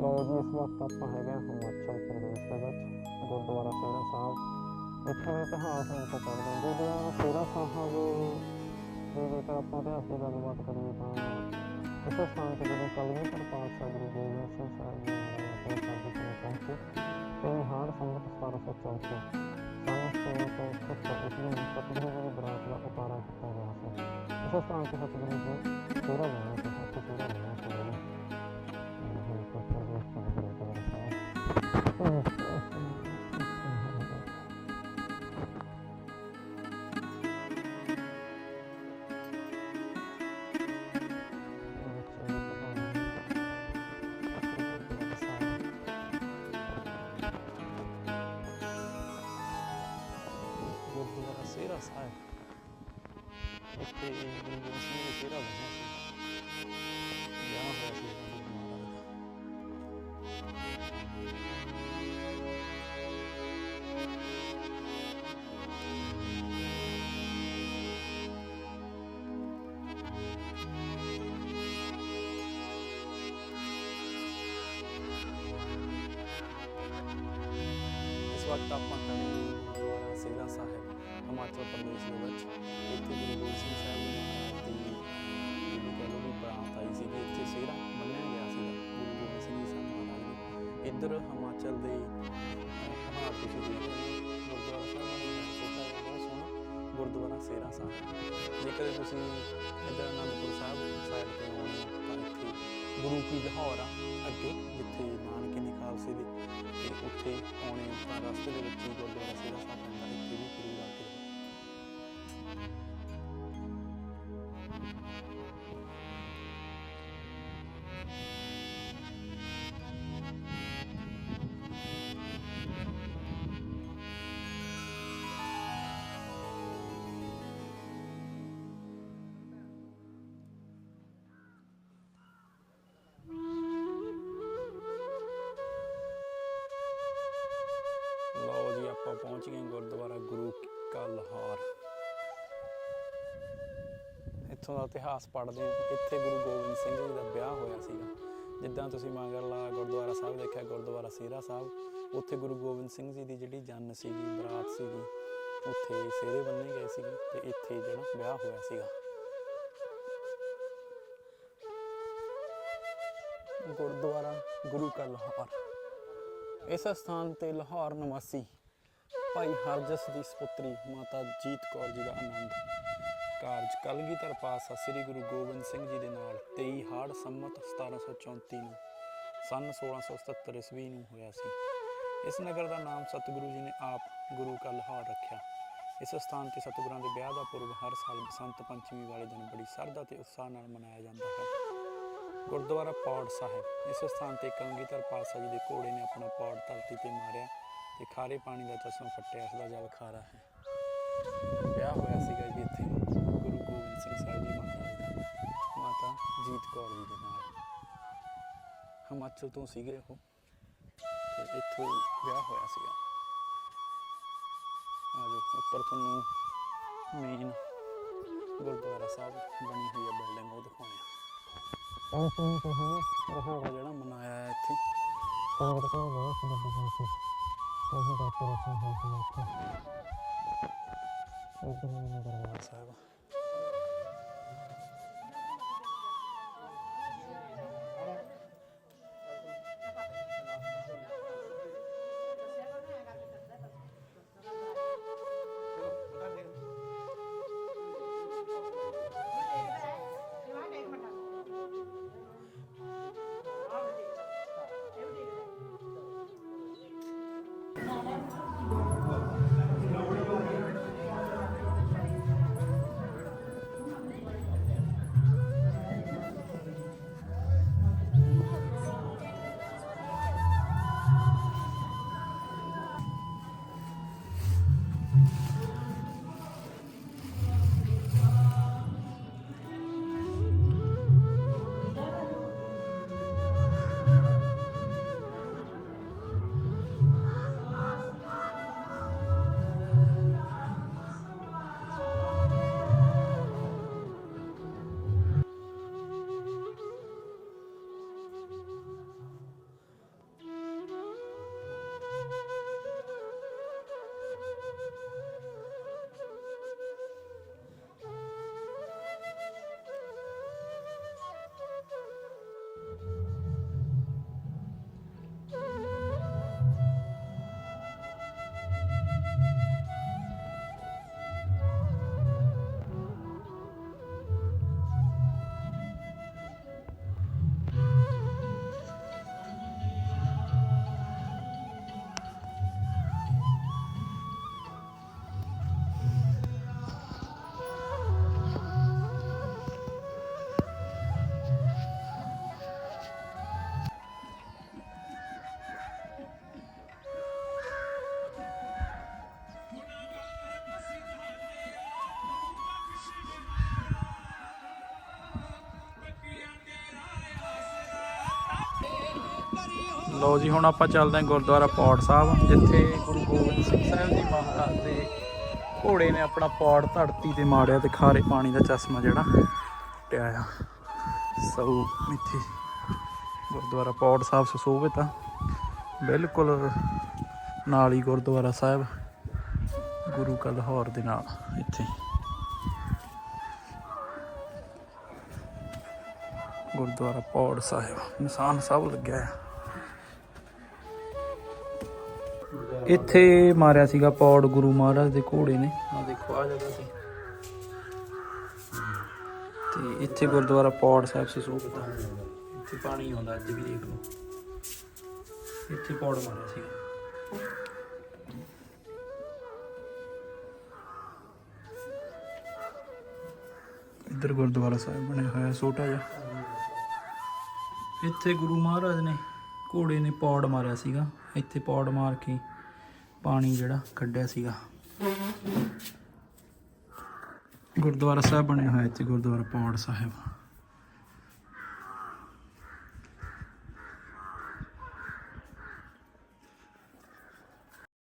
ਲੋ ਜੀ ਇਸ ਵਕਤ ਆਪਾਂ ਹੈਗੇ ਹਾਂ ਹਿਮਾਚਲ ਪ੍ਰਦੇਸ਼ ਦੇ ਵਿੱਚ ਗੁਰਦੁਆਰਾ ਸੇਰਾ ਸਾਹਿਬ ਇੱਥੇ ਦਾ ਇਤਿਹਾਸ ਨੂੰ ਆਪਾਂ ਪੜ੍ਹਦੇ ਹਾਂ ਗੁਰਦੁਆਰਾ ਸੇਰਾ ਸਾਹਿਬ ਦੇ ਜੇਕਰ ਆਪਾਂ ਇਤਿਹਾਸ ਦੀ ਗੱਲਬਾਤ ਕਰੀਏ ਤਾਂ ਇਸ ਸਥਾਨ ਤੇ ਜਦੋਂ ਕਲਗੀਧਰ ਪਾਤਸ਼ਾਹ ਗੁਰੂ ਗੋਬਿੰਦ ਸਿੰਘ ਸਾਹਿਬ ਜੀ ਨੇ ਆਪਣੇ ਸਾਡੇ ਕੋਲ ਪਹੁੰਚੇ ਤੇ ਹਾੜ ਸੰਗਤ 1734 ਸੰਨ 1670 ਈਸਵੀ ਨੂੰ ਸਤਿਗੁਰੂ ਜੀ ਦੀ ਬਰਾਤ ਦਾ ਉਤਾਰਾ ਕੀਤਾ ਗਿਆ ਸੀ ਇਸ ਸਥਾਨ ਤੇ ਸਤਿਗੁਰੂ ਜੀ ਸੇਰਾ ਬਣਿਆ ਸੀ ਸੱਤ ਸੇਰਾ ਬਣਿਆ ਸੀ ਜੀ ਗੁਰਦੁਆਰਾ ਸੇਰਾ ਸਾਹਿਬ ਇੱਥੇ ਗੁਰੂ ਗੋਬਿੰਦ ਸਿੰਘ ਜੀ ਸੇਰਾ ਦਾ ਇਸ ਵਕਤ ਆਪਾਂ ਖੜੇ ਹਾਂ ਗੁਰਦੁਆਰਾ ਸੇਰਾ ਸਾਹਿਬ ਹਿਮਾਚਲ ਪ੍ਰਦੇਸ਼ ਦੇ ਵਿੱਚ ਇੱਥੇ ਗੁਰੂ ਗੋਬਿੰਦ ਸਿੰਘ ਸਾਹਿਬ ਜੀ ਮਹਾਰਾਜ ਦੀ ਜਿਹੜੀ ਕਹਿ ਲਓ ਵੀ ਬਰਾਤ ਆਈ ਸੀ ਇੱਥੇ ਸੇਰਾ ਇੱਧਰ ਹਿਮਾਚਲ ਦੇ ਅਹ, ਤੁਸੀਂ ਦੇਖ ਰਹੇ ਹੋ ਗੁਰਦੁਆਰਾ ਸਾਹਿਬ ਦਾ ਛੋਟਾ ਜਿਹਾ ਬਹੁਤ ਸੋਹਣਾ ਗੁਰਦੁਆਰਾ ਸੇਰਾ ਸਾਹਿਬ। ਜੇਕਰ ਤੁਸੀਂ ਇੱਧਰ ਅਨੰਦਪੁਰ ਸਾਹਿਬ ਸਾਈਡ ਤੇ ਆਉਣੇ ਹੋ ਤਾਂ ਇੱਥੇ ਗੁਰੂ ਕੀ ਲਾਹੌਰ ਆ ਅੱਗੇ ਜਿੱਥੇ ਨਾਨਕੇ ਦੀ ਦੇ ਤੇ ਉੱਥੇ ਆਉਣੇ ਤਾਂ ਰਸਤੇ ਦੇ ਵਿੱਚ ਹੀ ਗੁਰਦੁਆਰਾ ਸੇਰਾ ਸਾਹਿਬ ਪਹੁੰਚ ਗਏ ਗੁਰਦੁਆਰਾ ਗੁਰੂ ਕਾ ਲਾਹੌਰ ਇੱਥੋਂ ਦਾ ਇਤਿਹਾਸ ਪੜ੍ਹਦੇ ਹਾਂ ਇੱਥੇ ਗੁਰੂ ਗੋਬਿੰਦ ਸਿੰਘ ਜੀ ਦਾ ਵਿਆਹ ਹੋਇਆ ਸੀਗਾ। ਜਿੱਦਾਂ ਤੁਸੀਂ ਮੰਗਰਲਾ ਗੁਰਦੁਆਰਾ ਸਾਹਿਬ ਦੇਖਿਆ, ਗੁਰਦੁਆਰਾ ਸੀਰਾ ਸਾਹਿਬ, ਉੱਥੇ ਗੁਰੂ ਗੋਬਿੰਦ ਸਿੰਘ ਜੀ ਦੀ ਜਿਹੜੀ ਜੰਨ ਸੀਗੀ, ਬਰਾਤ ਸੀਗੀ, ਉੱਥੇ ਸੇਰੇ ਬੰਨੇ ਗਏ ਸੀਗੇ ਤੇ ਇੱਥੇ ਜਿਹੜਾ ਵਿਆਹ ਹੋਇਆ ਸੀਗਾ। ਗੁਰਦੁਆਰਾ ਗੁਰੂ ਕਾ ਲਾਹੌਰ ਇਸ ਸਥਾਨ ਤੇ ਲਾਹੌਰ ਨਿਵਾਸੀ ਭਾਈ ਹਰਜਸ ਦੀ ਸੁਪੁੱਤਰੀ ਮਾਤਾ ਜੀਤ ਕੌਰ ਜੀ ਦਾ ਆਨੰਦ। ਕਾਰਜ ਕਲਗੀਧਰ ਪਾਸਾ ਸ੍ਰੀ ਗੁਰੂ ਗੋਬਿੰਦ ਸਿੰਘ ਜੀ ਦੇ ਨਾਲ 23 ਹਾੜ ਸੰਮਤ 1734 ਨੂੰ, ਸੰਨ 1677 ਈਸਵੀ ਨੂੰ ਹੋਇਆ ਸੀ। ਇਸ ਨਗਰ ਦਾ ਨਾਮ ਸਤਿਗੁਰੂ ਜੀ ਨੇ ਆਪ ਗੁਰੂ ਕਾ ਲਾਹੌਰ ਰੱਖਿਆ। ਇਸ ਸਥਾਨ ਤੇ ਸਤਿਗੁਰਾਂ ਦੇ ਵਿਆਹ ਦਾ ਪੁਰਬ ਹਰ ਸਾਲ ਬਸੰਤ ਪੰਚਮੀ ਵਾਲੇ ਦਿਨ ਬੜੀ ਸ਼ਰਧਾ ਤੇ ਉਤਸ਼ਾਹ ਨਾਲ ਮਨਾਇਆ ਜਾਂਦਾ ਹੈ। ਗੁਰਦੁਆਰਾ ਪੌੜ ਸਾਹਿਬ। ਇਸ ਸਥਾਨ ਤੇ ਕਲਗੀਧਰ ਪਾਤਸ਼ਾਹ ਜੀ ਦੇ ਘੋੜੇ ਨੇ ਆਪਣਾ ਪੌੜ ਧਰਤੀ ਤੇ ਮਾਰਿਆ। ਤੇ ਖਾਰੇ ਪਾਣੀ ਦਾ ਚਸ਼ਮਾ ਫੱਟਿਆ ਇਸ ਦਾ ਜਲ ਖਾਰਾ ਹੈ। ਵਿਆਹ ਹੋਇਆ ਸੀਗਾ ਜੀ ਇੱਥੇ ਗੁਰੂ ਗੋਬਿੰਦ ਸਿੰਘ ਸਾਹਿਬ ਜੀ ਮਹਾਰਾਜ ਦਾ ਮਾਤਾ ਜੀਤ ਕੌਰ ਜੀ ਦੇ ਨਾਲ। ਹਿਮਾਚਲ ਤੋਂ ਸੀਗੇ ਉਹ ਤੇ ਇੱਥੋਂ ਵਿਆਹ ਹੋਇਆ ਸੀਗਾ। ਆਜੋ ਉੱਪਰ ਤੁਹਾਨੂੰ ਮੇਨ ਗੁਰਦੁਆਰਾ ਸਾਹਿਬ ਬਣੀ ਹੋਈ ਹੈ ਬਿਲਡਿੰਗ ਉਹ ਦਿਖਾਉਣੀ ਆ। ਉਹ ਜਿਹੜਾ ਮਨਾਇਆ ਹੈ ਇੱਥੇ। ਸੰਗਤ ਕੋ ਬਹੁਤ ਵੱਡੀ ਗਿਣਤੀ ਤੋਂ ਹੀ ਡੈਕੋਰੇਸ਼ਨ ਇੱਥੇ ਇਧਰ ਵੀ ਨਜ਼ਰ ਆ ਸਾਹਿਬ ਲਓ ਜੀ, ਹੁਣ ਆਪਾਂ ਚੱਲਦੇ ਹਾਂ ਗੁਰਦੁਆਰਾ ਪੌੜ ਸਾਹਿਬ, ਜਿੱਥੇ ਗੁਰੂ ਗੋਬਿੰਦ ਸਿੰਘ ਸਾਹਿਬ ਜੀ ਮਹਾਰਾਜ ਦੇ ਘੋੜੇ ਨੇ ਆਪਣਾ ਪੌੜ ਧਰਤੀ ਤੇ ਮਾਰਿਆ ਤੇ ਖਾਰੇ ਪਾਣੀ ਦਾ ਚਸ਼ਮਾ ਜਿਹੜਾ ਟਿਆਇਆ ਸੋ ਇੱਥੇ ਗੁਰਦੁਆਰਾ ਪੌੜ ਸਾਹਿਬ ਸੁਸ਼ੋਭਿਤ ਆ। ਬਿਲਕੁਲ ਨਾਲ ਹੀ ਗੁਰਦੁਆਰਾ ਸਾਹਿਬ, ਗੁਰੂ ਕਾ ਲਾਹੌਰ ਦੇ ਨਾਲ ਇੱਥੇ। ਗੁਰਦੁਆਰਾ ਪੌੜ ਸਾਹਿਬ, ਨਿਸ਼ਾਨ ਸਾਹਿਬ ਲੱਗਿਆ ਹੈ ਇੱਥੇ ਮਾਰਿਆ ਸੀਗਾ ਪੌੜ ਗੁਰੂ ਮਹਾਰਾਜ ਦੇ ਘੋੜੇ ਨੇ। ਆ ਦੇਖੋ ਆ ਜਗ੍ਹਾ ਤੇ। ਤੇ ਇੱਥੇ ਗੁਰਦੁਆਰਾ ਪੌੜ ਸਾਹਿਬ ਸੁਸ਼ੋਭਿਤ ਆ ਇੱਥੇ ਪਾਣੀ ਆਉਂਦਾ ਅੱਜ ਵੀ ਦੇਖ ਲਓ। ਇੱਥੇ ਪੌੜ ਮਾਰਿਆ ਸੀਗਾ। ਇੱਧਰ ਗੁਰਦੁਆਰਾ ਸਾਹਿਬ ਬਣਿਆ ਹੋਇਆ ਛੋਟਾ ਜਿਹਾ। ਇੱਥੇ ਗੁਰੂ ਮਹਾਰਾਜ ਨੇ ਘੋੜੇ ਨੇ ਪੌੜ ਮਾਰਿਆ ਸੀਗਾ। ਇੱਥੇ ਪੌੜ ਮਾਰ ਕੇ ਪਾਣੀ ਜਿਹੜਾ ਕੱਢਿਆ ਸੀਗਾ। ਗੁਰਦੁਆਰਾ ਸਾਹਿਬ ਬਣਿਆ ਹੋਇਆ ਇੱਥੇ ਗੁਰਦੁਆਰਾ ਪੌੜ ਸਾਹਿਬ।